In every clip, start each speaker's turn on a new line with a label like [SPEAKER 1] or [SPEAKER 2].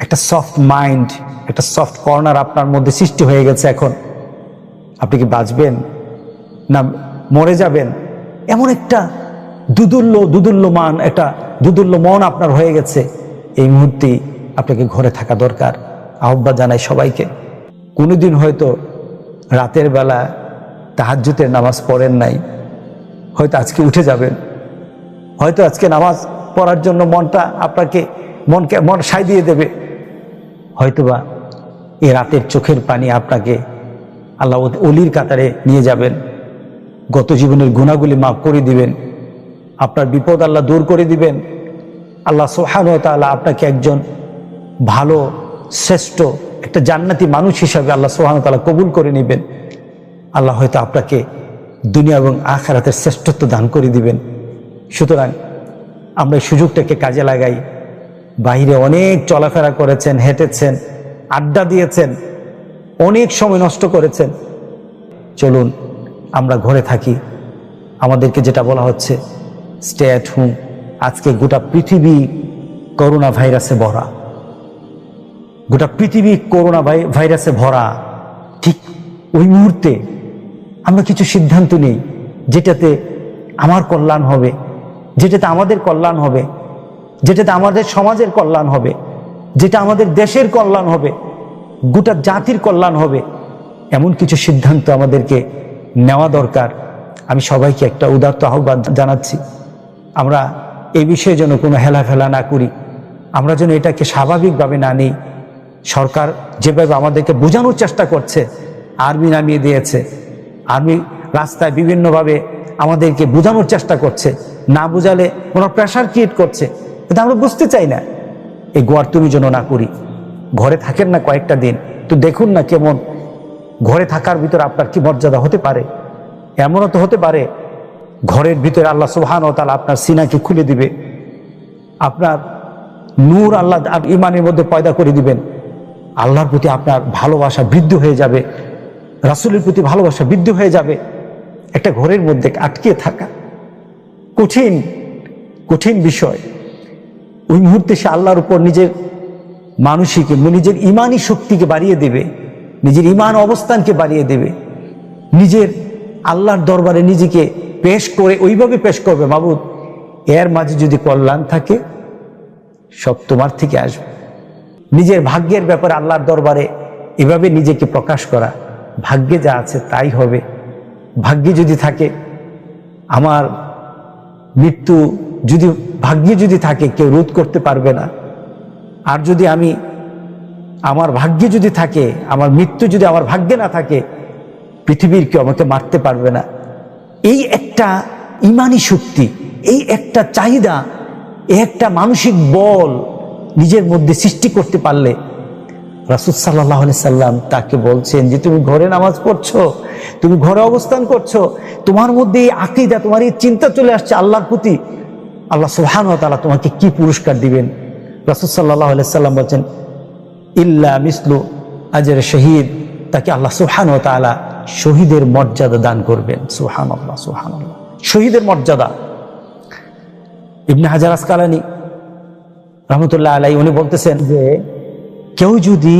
[SPEAKER 1] একটা soft mind একটা soft corner আপনার মধ্যে সৃষ্টি হয়ে গেছে এখন। আপনি কি বাঁচবেন? না, মরে যাবেন? এমন একটা দুদুল্য দুদুল্য মান একটা দুদুল্য মন আপনার হয়ে গেছে। এই মুহূর্তে আপনাকে ঘরে থাকা দরকার। আহ্বান জানাই সবাইকে। কোনোদিন হয়তো রাতের বেলা তাহাজ্জুতের নামাজ পড়েন নাই। হয়তো আজকে উঠে যাবেন। হয়তো আজকে নামাজ পড়ার জন্য মনটা আপনাকে মনকে, মন সাই দিয়ে দেবে। হয়তোবা এ রাতের চোখের পানি আপনাকে আল্লাহ অলির কাতারে নিয়ে যাবেন। গত জীবনের গুণাগুলি মাফ করে দিবেন। আপনার বিপদ আল্লাহ দূর করে দিবেন। আল্লাহ সোহান তাআলা আপনাকে একজন ভালো, শ্রেষ্ঠ একটা জান্নাতি মানুষ হিসাবে আল্লাহ সোহান তাআলা কবুল করে নেবেন। আল্লাহ হয়তো আপনাকে দুনিয়া এবং আখারাতের শ্রেষ্ঠত্ব দান করে দিবেন। সুতরাং আমরা সুযোগটাকে কাজে লাগাই। বাইরে অনেক চলাফেরা করেছেন, হেঁটেছেন, আড্ডা দিয়েছেন, অনেক সময় নষ্ট করেছেন। চলুন, আমরা ঘরে থাকি। আমাদেরকে যেটা বলা হচ্ছে স্টে অ্যাট হোম আজকে গোটা পৃথিবী করোনা ভাইরাসে ভরা। গোটা পৃথিবী করোনা ভাই- ভাইরাসে ভরা। ঠিক ওই মুহূর্তে আমরা কিছু সিদ্ধান্ত নেই, যেটাতে আমার কল্যাণ হবে, যেটাতে আমাদের কল্যাণ হবে। যেটাতে আমাদের সমাজের কল্যাণ হবে, যেটা আমাদের দেশের কল্যাণ হবে, গোটা জাতির কল্যাণ হবে, এমন কিছু সিদ্ধান্ত আমাদেরকে নেওয়া দরকার। আমি সবাইকে একটা উদাত্ত আহ্বান জানাচ্ছি, আমরা এই বিষয়ে যেন কোনো হেলাফেলা না করি, আমরা যেন এটাকে স্বাভাবিকভাবে না নিই। সরকার যেভাবে আমাদেরকে বোঝানোর চেষ্টা করছে, আর্মি নামিয়ে দিয়েছে, আর্মি রাস্তায় বিভিন্নভাবে আমাদেরকে বোঝানোর চেষ্টা করছে, না বোঝালে ওরা প্রেশার ক্রিয়েট করছে। কিন্তু আমরা বুঝতে চাই না। এই গোয়ার তুমি যেন না করি। ঘরে থাকেন না কয়েকটা দিন। তো দেখুন না কেমন ঘরে থাকার ভিতর আপনার কি মর্যাদা হতে পারে। এমনও তো হতে পারে, ঘরের ভিতরে আল্লাহ সুবহান ও তালা আপনার সিনাকে খুলে দিবে। আপনার নূর আল্লাহ ইমানের মধ্যে পয়দা করে দিবেন। আল্লাহর প্রতি আপনার ভালোবাসা বৃদ্ধি হয়ে যাবে। রাসূলের প্রতি ভালোবাসা বৃদ্ধি হয়ে যাবে। একটা ঘরের মধ্যে আটকে থাকা কঠিন কঠিন বিষয়। ওই মুহূর্তে সে আল্লাহর উপর নিজের মানসিক, নিজের ইমানি শক্তিকে বাড়িয়ে দেবে, নিজের ইমান অবস্থানকে বাড়িয়ে দেবে, নিজের আল্লাহর দরবারে নিজেকে পেশ করে ওইভাবে পেশ করবে, মাবুদ, এর মাঝে যদি কল্যাণ থাকে, সব তোমার থেকে আসবে। নিজের ভাগ্যের ব্যাপারে আল্লাহর দরবারে এভাবে নিজেকে প্রকাশ করা, ভাগ্যে যা আছে তাই হবে। ভাগ্যে যদি থাকে, আমার মৃত্যু যদি, ভাগ্যে যদি থাকে, কেউ রোধ করতে পারবে না। আর যদি আমি আমার ভাগ্যে যদি থাকে, আমার মৃত্যু যদি আমার ভাগ্যে না থাকে, পৃথিবীর কেউ আমাকে মারতে পারবে না। এই একটা ইমানি শক্তি, এই একটা চাহিদা, এই একটা মানসিক বল নিজের মধ্যে সৃষ্টি করতে পারলে রাসুল সাল্লাহ সাল্লাম তাকে বলছেন যে, তুমি ঘরে নামাজ পড়ছো, তুমি ঘরে অবস্থান করছ, তোমার মধ্যে এই আকিদা, তোমার এই চিন্তা চলে আসছে আল্লাহর প্রতি। আল্লাহ সুহান তালা তোমাকে কি পুরস্কার দিবেন? রাসুল সাল্লাহ সাল্লাম বলছেন, ইল্লা মিসলু আজের শহীদ। তাকে আল্লাহ সুহান তালা শহীদের মর্যাদা দান করবেন। সুহান আল্লাহ সুহান আল্লাহ শহীদের মর্যাদা। ইবনে হাজার আসকালানি রহমতুল্লাহ আলাই উনি বলতেছেন যে, কেউ যদি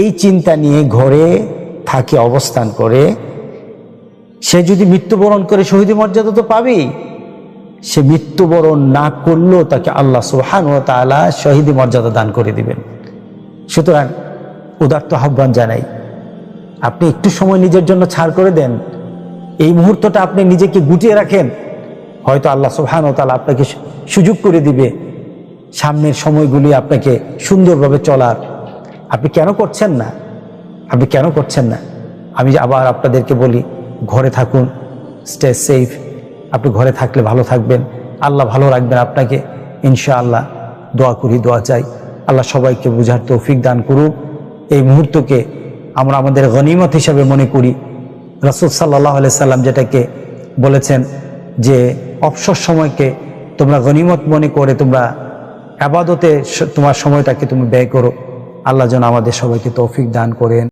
[SPEAKER 1] এই চিন্তা নিয়ে ঘরে থাকে, অবস্থান করে, সে যদি মৃত্যুবরণ করে শহীদ মর্যাদা তো পাবেই। সে মৃত্যুবরণ না করলেও তাকে আল্লাহ সুহান ও তালা শহীদ মর্যাদা দান করে দিবেন। সুতরাং উদার্ত আহ্বান জানাই, আপনি একটু সময় নিজের জন্য ছাড় করে দেন। এই মুহূর্তটা আপনি নিজেকে গুটিয়ে রাখেন, হয়তো আল্লাহ সুবহান ও তালা আপনাকে সুযোগ করে দিবে। সামনের সময়গুলি আপনাকে সুন্দরভাবে চলার। আপনি কেন করছেন না? আপনি কেন করছেন না? আমি আবার আপনাদেরকে বলি, ঘরে থাকুন স্টে সেফ আপনি ঘরে থাকলে ভালো থাকবেন। আল্লাহ ভালো রাখবেন আপনাকে। ইনশাআল্লাহ দোয়া করি, দোয়া চাই। আল্লাহ সবাইকে বুঝার তৌফিক দান করুক। এই মুহূর্তকে আমরা আমাদের গনিমত হিসাবে মনে করি। রসুল সাল্লাহ সাল্লাম যেটাকে বলেছেন যে, অবসর সময়কে তোমরা গনিমত মনে করে তোমরা আবাদতে তোমার সময়টাকে তুমি ব্যয় করো। আল্লাহ যেন আমাদের সবাইকে তৌফিক দান করেন।